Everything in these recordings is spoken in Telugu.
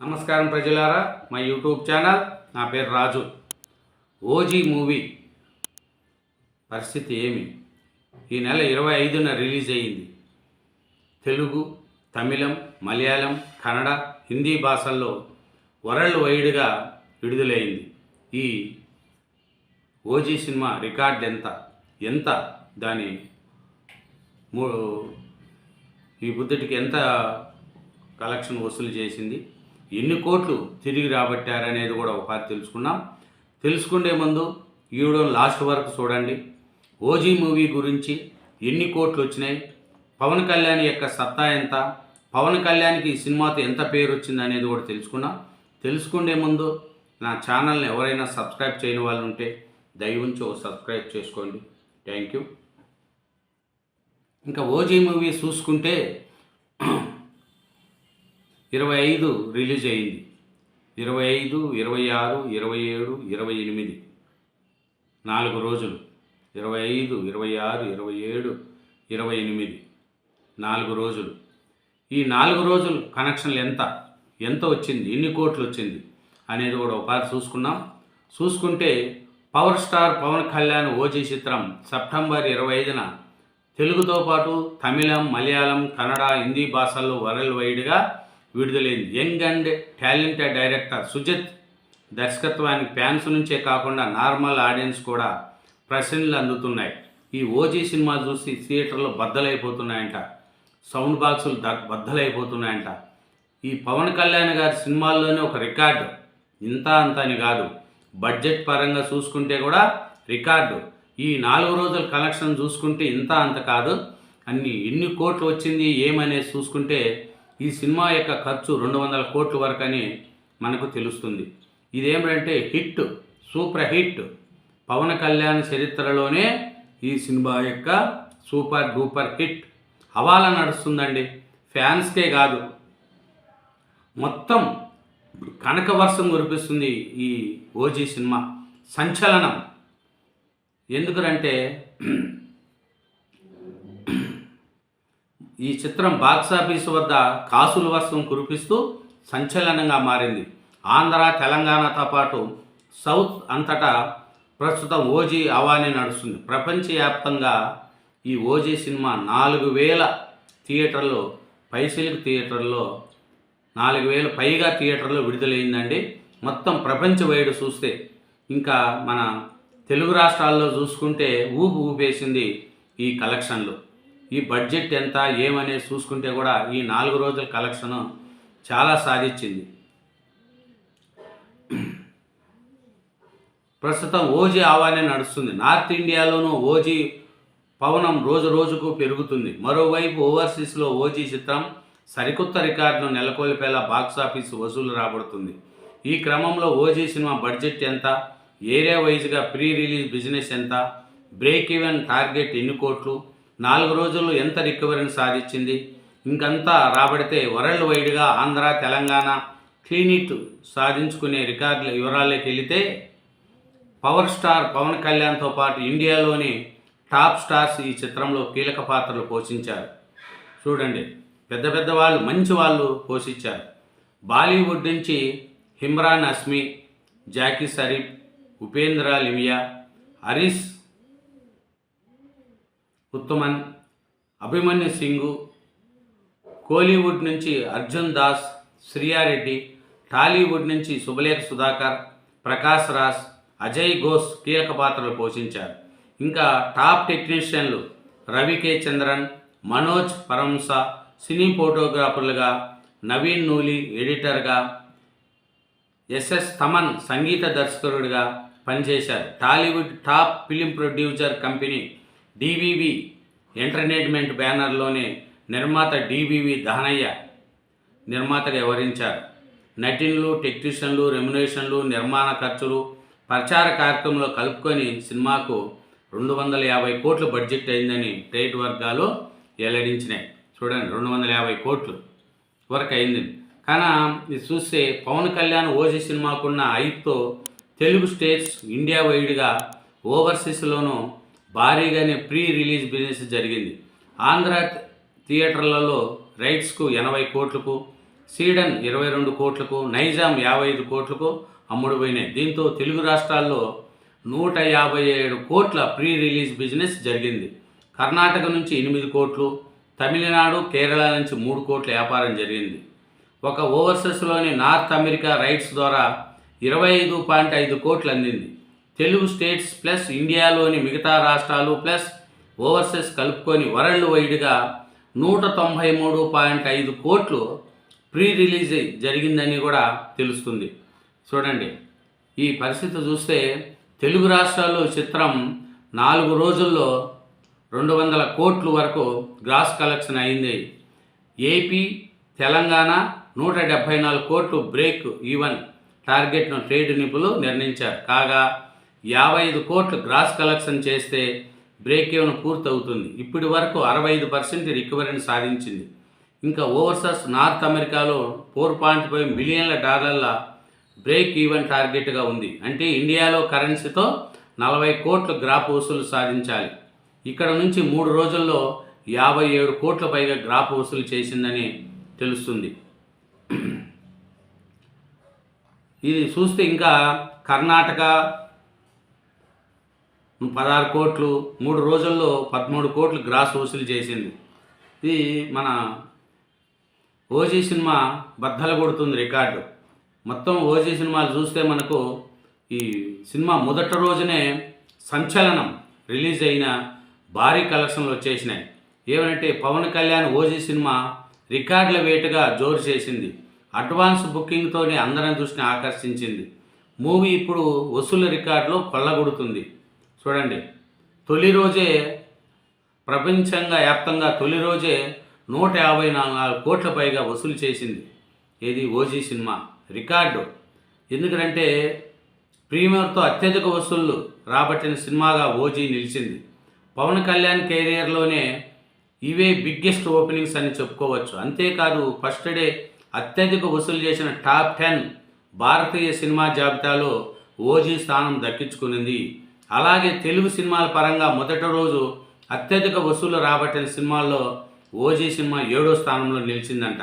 నమస్కారం ప్రజలారా మా యూట్యూబ్ ఛానల్ నా పేరు రాజు. ఓజీ మూవీ పరిస్థితి ఏమి? ఈ నెల ఇరవై ఐదున రిలీజ్ అయ్యింది. తెలుగు తమిళం మలయాళం కన్నడ హిందీ భాషల్లో వరల్డ్ వైడ్గా విడుదలైంది. ఈ ఓజీ సినిమా రికార్డ్ ఎంత? ఎంత? దాని మూ ఈ బుద్ధుడికి ఎంత కలెక్షన్ వసూలు చేసింది? ఎన్ని కోట్లు తిరిగి రాబట్టారనేది కూడా ఒకసారి తెలుసుకున్నాం. తెలుసుకునే ముందు ఈ లాస్ట్ వరకు చూడండి. ఓజీ మూవీ గురించి ఎన్ని కోట్లు వచ్చినాయి? పవన్ కళ్యాణ్ యొక్క సత్తా ఎంత? పవన్ కళ్యాణ్కి ఈ సినిమాతో ఎంత పేరు వచ్చింది అనేది కూడా తెలుసుకున్నాం. తెలుసుకునే ముందు నా ఛానల్ని ఎవరైనా సబ్స్క్రైబ్ చేయని వాళ్ళు ఉంటే దయ ఉంచి ఒక సబ్స్క్రైబ్ చేసుకోండి. Thank you. ఇంకా ఓజీ మూవీ చూసుకుంటే ఇరవై ఐదు రిలీజ్ అయింది. ఇరవై ఐదు ఇరవై ఆరు ఇరవై ఏడు ఇరవై ఎనిమిది. నాలుగు రోజులు. ఇరవై ఐదు ఇరవై ఆరు ఇరవై ఏడు ఇరవై ఎనిమిది. నాలుగు రోజులు. ఈ నాలుగు రోజులు కనెక్షన్లు ఎంత? ఎంత వచ్చింది? ఎన్ని కోట్లు వచ్చింది? అనేది కూడా ఒకసారి చూసుకున్నాం చూసుకుంటే power star Pawan Kalyan OG చిత్రం సెప్టెంబర్ ఇరవై ఐదున తెలుగుతో పాటు తమిళం మలయాళం కన్నడ హిందీ భాషల్లో వరల్డ్ వైడ్గా విడుదలైంది. Young and talented director Sujith దర్శకత్వానికి fans నుంచే కాకుండా నార్మల్ ఆడియన్స్ కూడా ప్రశ్నలు అందుతున్నాయి. ఈ ఓజీ సినిమా చూసి థియేటర్లో బద్దలైపోతున్నాయంట. సౌండ్ బాక్సులు ద బద్దలైపోతున్నాయంట. ఈ పవన్ కళ్యాణ్ గారి సినిమాల్లోనే ఒక రికార్డు. ఇంత అంత అని కాదు. బడ్జెట్ పరంగా చూసుకుంటే కూడా రికార్డు. ఈ నాలుగు రోజుల కలెక్షన్ చూసుకుంటే ఇంత అంత కాదు. అన్ని ఎన్ని కోట్లు వచ్చింది ఏమనేది చూసుకుంటే ఈ సినిమా యొక్క ఖర్చు రెండు వందల కోట్ల వరకు అని మనకు తెలుస్తుంది. ఇదేమిటంటే hit super hit. Pawan Kalyan చరిత్రలోనే ఈ సినిమా యొక్క సూపర్ డూపర్ హిట్. హవాలా నడుస్తుందండి. ఫ్యాన్స్కే కాదు. మొత్తం కనక వర్షం కురిపిస్తుంది ఈ ఓజీ సినిమా. సంచలనం. ఎందుకంటే ఈ చిత్రం బాక్సాఫీస్ వద్ద కాసుల వర్షం కురిపిస్తూ సంచలనంగా మారింది. ఆంధ్ర తెలంగాణతో పాటు సౌత్ అంతటా ప్రస్తుతం ఓజీ అవానే నడుస్తుంది. ప్రపంచవ్యాప్తంగా ఈ ఓజీ సినిమా నాలుగు వేల థియేటర్లో పైసలిక్ థియేటర్లో నాలుగు వేల పైగా థియేటర్లో విడుదలైందండి. మొత్తం ప్రపంచ వైడ్ చూస్తే ఇంకా మన తెలుగు రాష్ట్రాల్లో చూసుకుంటే ఊపు ఊపేసింది ఈ కలెక్షన్లు. ఈ బడ్జెట్ ఎంత ఏమనేది చూసుకుంటే కూడా ఈ నాలుగు రోజుల కలెక్షన్ చాలా సాధించింది. ప్రస్తుతం ఓజీ ఆవానే నడుస్తుంది. నార్త్ ఇండియాలోనూ ఓజీ పవనం రోజు రోజుకు పెరుగుతుంది. మరోవైపు ఓవర్సీస్లో ఓజీ చిత్రం సరికొత్త రికార్డును నెలకొల్పేలా బాక్సాఫీస్ వసూలు రాబడుతుంది. ఈ క్రమంలో ఓజీ సినిమా బడ్జెట్ ఎంత ఏరియా వైజ్గా ప్రీ రిలీజ్ బిజినెస్ ఎంత బ్రేక్ ఈవెన్ టార్గెట్ ఎన్ని కోట్లు నాలుగు రోజుల్లో ఎంత రికవరీని సాధించింది? ఇంకంతా రాబడితే వరల్డ్ వైడ్గా ఆంధ్ర తెలంగాణ క్లీనిట్ సాధించుకునే రికార్డుల వివరాల్లోకి వెళితే పవర్ స్టార్ పవన్ కళ్యాణ్తో పాటు ఇండియాలోని టాప్ స్టార్స్ ఈ చిత్రంలో కీలక పాత్రలు పోషించారు. చూడండి పెద్ద పెద్ద వాళ్ళు మంచి వాళ్ళు పోషించారు. బాలీవుడ్ నుంచి హిమ్రాన్ అస్మి జాకీ షరీఫ్ ఉపేంద్ర లిమియా హరీష్ ఉత్తమన్ అభిమన్యు సింగు కోలీవుడ్ నుంచి అర్జున్ దాస్ శ్రియారెడ్డి టాలీవుడ్ నుంచి శుభలేఖ సుధాకర్ ప్రకాష్ రాజ్ అజయ్ ఘోష్ కీలక పాత్రలు పోషించారు. ఇంకా టాప్ టెక్నీషియన్లు రవి కే చంద్రన్ మనోజ్ పరంస సినీ ఫోటోగ్రాఫర్లుగా నవీన్ నూలి ఎడిటర్గా ఎస్ఎస్ తమన్ సంగీత దర్శకుడిగా పనిచేశారు. Tollywood top film producer company DVV entertainment బ్యానర్లోని నిర్మాత డివివి దహనయ్య నిర్మాతగా వ్యవహరించారు. నటిన్లు టెక్నీషియన్లు రెమ్యునేషన్లు నిర్మాణ ఖర్చులు ప్రచార కార్యక్రమంలో కలుపుకొని సినిమాకు రెండు వందల యాభై కోట్లు బడ్జెట్ అయిందని ట్రేడ్ వర్గాలు వెల్లడించినాయి. చూడండి రెండు వందల యాభై కోట్లు వరకు అయింది. కానీ ఇది చూస్తే పవన్ కళ్యాణ్ ఓజీ సినిమాకున్న ఐప్తో తెలుగు స్టేట్స్ ఇండియా వైడ్గా ఓవర్సీస్లోనూ భారీగానే ప్రీ రిలీజ్ బిజినెస్ జరిగింది. ఆంధ్ర థియేటర్లలో రైట్స్కు ఎనభై కోట్లకు సీడన్ ఇరవై రెండు కోట్లకు నైజాం యాభై ఐదు కోట్లకు అమ్ముడుపోయినాయి. దీంతో తెలుగు రాష్ట్రాల్లో నూట యాభై ఏడు కోట్ల ప్రీ రిలీజ్ బిజినెస్ జరిగింది. కర్ణాటక నుంచి ఎనిమిది కోట్లు తమిళనాడు కేరళ నుంచి మూడు కోట్ల వ్యాపారం జరిగింది. ఒక ఓవర్సెస్లోని నార్త్ అమెరికా రైట్స్ ద్వారా ఇరవై ఐదు పాయింట్ ఐదు కోట్లు అందింది. తెలుగు స్టేట్స్ ప్లస్ ఇండియాలోని మిగతా రాష్ట్రాలు ప్లస్ ఓవర్సెస్ కలుపుకొని వరల్డ్ వైడ్గా నూట తొంభై మూడు పాయింట్ ఐదు కోట్లు ప్రీ రిలీజ్ జరిగిందని కూడా తెలుస్తుంది. చూడండి ఈ పరిస్థితి చూస్తే తెలుగు రాష్ట్రాల్లో చిత్రం నాలుగు రోజుల్లో రెండు వందల కోట్లు వరకు గ్రాస్ కలెక్షన్ అయింది. ఏపీ తెలంగాణ నూట డెబ్భై నాలుగు కోట్లు బ్రేక్ ఈవెన్ టార్గెట్ను ట్రేడ్ నిపుణులు నిర్ణయించారు. కాగా యాభై ఐదు కోట్లు గ్రాస్ కలెక్షన్ చేస్తే బ్రేక్ ఈవెన్ పూర్తవుతుంది. ఇప్పటి వరకు అరవై ఐదు పర్సెంట్ రికవరీని సాధించింది. ఇంకా ఓవర్సస్ నార్త్ అమెరికాలో ఫోర్ పాయింట్ ఫైవ్ మిలియన్ల డాలర్ల బ్రేక్ ఈవెన్ టార్గెట్గా ఉంది. అంటే ఇండియాలో కరెన్సీతో నలభై కోట్ల గ్రాప్ వసూలు సాధించాలి. ఇక్కడ నుంచి మూడు రోజుల్లో యాభై ఏడు కోట్ల పైగా గ్రాప్ వసూలు చేసిందని తెలుస్తుంది. ఇది చూస్తే ఇంకా కర్ణాటక పదహారు కోట్లు మూడు రోజుల్లో పదమూడు కోట్లు గ్రాస్ వసూలు చేసింది. ఇది మన ఓజీ సినిమా బద్దలు కొడుతుంది రికార్డు. మొత్తం ఓజీ సినిమాలు చూస్తే మనకు ఈ సినిమా మొదటి రోజునే సంచలనం రిలీజ్ అయిన భారీ కలెక్షన్లు వచ్చేసినాయి. ఏమంటే పవన్ కళ్యాణ్ ఓజీ సినిమా రికార్డుల వేటుగా జోరు చేసింది. అడ్వాన్స్ బుకింగ్తోనే అందరం దృష్టిని ఆకర్షించింది. మూవీ ఇప్పుడు వసూలు రికార్డులో కొల్లగొడుతుంది చూడండి. తొలి రోజే ప్రపంచంగా వ్యాప్తంగా తొలి రోజే నూట యాభై నాలుగు కోట్ల పైగా వసూలు చేసింది. ఏది? OG cinema. రికార్డు. ఎందుకంటే ప్రీమియర్తో అత్యధిక వసూళ్ళు రాబట్టిన సినిమాగా ఓజీ నిలిచింది. పవన్ కళ్యాణ్ కెరియర్లోనే ఇవే బిగ్గెస్ట్ ఓపెనింగ్స్ అని చెప్పుకోవచ్చు. అంతేకాదు ఫస్ట్ డే అత్యధిక వసూలు చేసిన టాప్ టెన్ భారతీయ సినిమా జాబితాలో ఓజీ స్థానం దక్కించుకునింది. అలాగే తెలుగు సినిమాల పరంగా మొదటి రోజు అత్యధిక వసూలు రాబట్టిన సినిమాల్లో ఓజీ సినిమా ఏడో స్థానంలో నిలిచిందంట.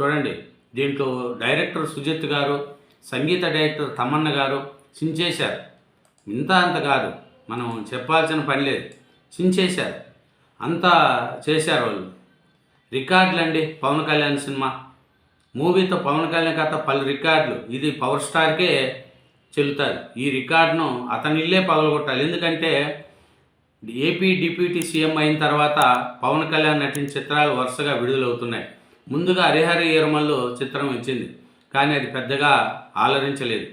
చూడండి దీంట్లో డైరెక్టర్ సుజిత్ గారు సంగీత డైరెక్టర్ తమన్న గారు చించేశారు. ఇంత అంత కాదు మనం చెప్పాల్సిన పని లేదు చించేశారు. అంతా చేశారు వాళ్ళు. రికార్డులు అండి పవన్ కళ్యాణ్ సినిమా. మూవీతో పవన్ కళ్యాణ్ కథ పలు రికార్డులు. ఇది పవర్ స్టార్కే చెల్లుతారు. ఈ రికార్డును అతని ఇల్లే పగలగొట్టాలి. ఎందుకంటే ఏపీ డిప్యూటీ సీఎం అయిన తర్వాత పవన్ కళ్యాణ్ నటించిన చిత్రాలు వరుసగా విడుదలవుతున్నాయి. ముందుగా హరిహర ఈరమల్లు చిత్రం ఇచ్చింది కానీ అది పెద్దగా ఆలరించలేదు.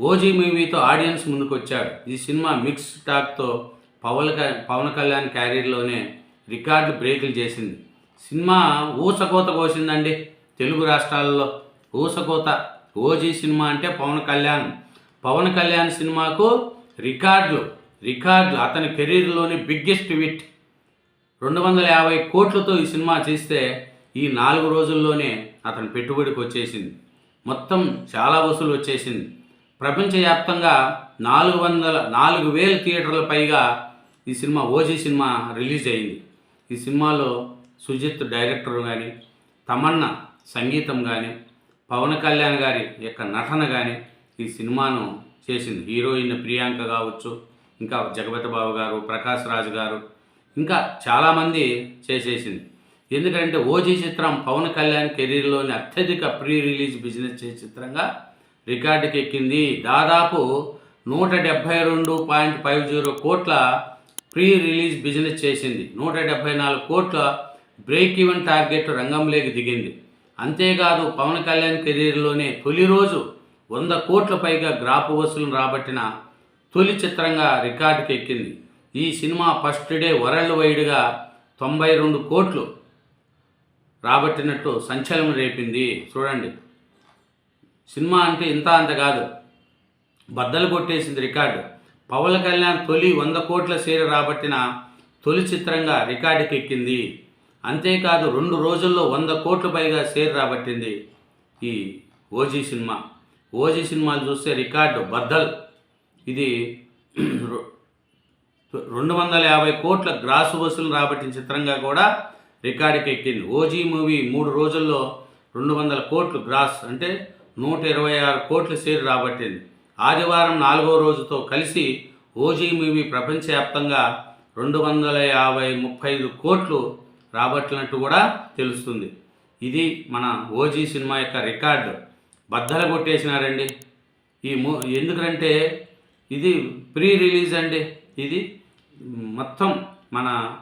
ఓజీ మూవీతో ఆడియన్స్ ముందుకొచ్చాడు. ఈ సినిమా మిక్స్ టాక్తో పవన్ క- పవన్ కళ్యాణ్ క్యారియర్లోనే రికార్డు బ్రేకులు చేసింది. సినిమా ఊసకోత కోసిందండి తెలుగు రాష్ట్రాల్లో. ఊసకోత ఓజీ సినిమా అంటే పవన్ కళ్యాణ్. పవన్ కళ్యాణ్ సినిమాకు రికార్డులు రికార్డులు. అతని కెరీర్లోని బిగ్గెస్ట్ విట్ రెండు వందల యాభై కోట్లతో ఈ సినిమా చేస్తే ఈ నాలుగు రోజుల్లోనే అతని పెట్టుబడికి వచ్చేసింది. మొత్తం చాలా వసూలు వచ్చేసింది. ప్రపంచవ్యాప్తంగా నాలుగు వందల నాలుగు వేల థియేటర్ల పైగా ఈ సినిమా ఓజీ సినిమా రిలీజ్ అయింది. ఈ సినిమాలో సుజిత్ డైరెక్టర్ కానీ తమన్నా సంగీతం కానీ పవన్ కళ్యాణ్ గారి యొక్క నటన కానీ ఈ సినిమాను చేసింది. హీరోయిన్ ప్రియాంక కావచ్చు ఇంకా జగపతి బాబు గారు ప్రకాష్ రాజు గారు ఇంకా చాలామంది చేసేసింది. ఎందుకంటే ఓజీ చిత్రం పవన్ కళ్యాణ్ కెరీర్లోని అత్యధిక ప్రీ రిలీజ్ బిజినెస్ చేసే చిత్రంగా రికార్డుకి ఎక్కింది. దాదాపు నూట డెబ్భై రెండు పాయింట్ ఫైవ్ జీరో కోట్ల ప్రీ రిలీజ్ బిజినెస్ చేసింది. నూట డెబ్భై నాలుగు కోట్ల బ్రేక్ ఈవెన్ టార్గెట్ రంగంలోకి దిగింది. అంతేకాదు పవన్ కళ్యాణ్ కెరీర్లోనే తొలి రోజు వంద కోట్ల పైగా గ్రాపు వసూలు రాబట్టిన తొలి చిత్రంగా రికార్డుకి ఎక్కింది. ఈ సినిమా ఫస్ట్ డే వరల్డ్ వైడ్గా తొంభై రెండు కోట్లు రాబట్టినట్టు సంచలనం రేపింది. చూడండి. సినిమా అంటే ఇంత అంత కాదు. బద్దలు కొట్టేసింది రికార్డు. పవన్ కళ్యాణ్ తొలి వంద కోట్ల షేర్ రాబట్టిన తొలి చిత్రంగా రికార్డుకి ఎక్కింది. అంతేకాదు రెండు రోజుల్లో వంద కోట్ల పైగా షేర్ రాబట్టింది ఈ ఓజీ సినిమా. ఓజీ సినిమాలు చూస్తే రికార్డు బద్దల్. ఇది రెండు వందల యాభై కోట్ల గ్రాస్ వసూలు రాబట్టిన చిత్రంగా కూడా రికార్డుకి ఎక్కింది. ఓజీ మూవీ మూడు రోజుల్లో రెండు వందల కోట్లు గ్రాస్ అంటే నూట ఇరవై ఆరు కోట్ల షేర్ రాబట్టింది. ఆదివారం నాలుగో రోజుతో కలిసి ఓజీ మూవీ ప్రపంచవ్యాప్తంగా రెండు వందల యాభై ముప్పై ఐదు కోట్లు రాబట్టినట్టు కూడా తెలుస్తుంది. ఇది మన ఓజీ సినిమా యొక్క రికార్డు. బద్దలు కొట్టేసినారండి. ఈ మూ ఎందుకంటే ఇది ప్రీ రిలీజ్ అండి. ఇది మొత్తం మన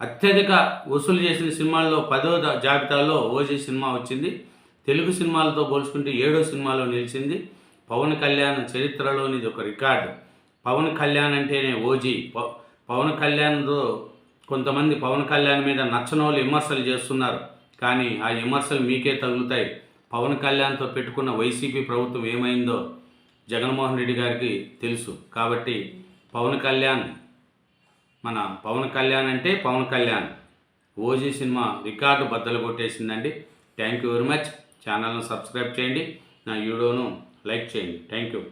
అత్యధిక వసూలు చేసిన సినిమాల్లో పదో జాబితాలో ఓజీ సినిమా వచ్చింది. తెలుగు సినిమాలతో పోల్చుకుంటే ఏడో సినిమాలో నిలిచింది. పవన్ కళ్యాణ్ చరిత్రలోని ఇది ఒక రికార్డు. పవన్ కళ్యాణ్ అంటేనే ఓజీ. పవన్ కళ్యాణ్తో కొంతమంది పవన్ కళ్యాణ్ మీద నచ్చని వాళ్ళు విమర్శలు చేస్తున్నారు. కానీ ఆ విమర్శలు మీకే తగులుతాయి. పవన్ కళ్యాణ్తో పెట్టుకున్న వైసీపీ ప్రభుత్వం ఏమైందో జగన్మోహన్ రెడ్డి గారికి తెలుసు. కాబట్టి పవన్ కళ్యాణ్ మన పవన్ కళ్యాణ్ అంటే Pawan Kalyan. OG cinema record బద్దలు కొట్టేసిందండి. Thank you very much. ఛానల్ను సబ్స్క్రైబ్ చేయండి. నా వీడియోను లైక్ చేయండి. Thank you.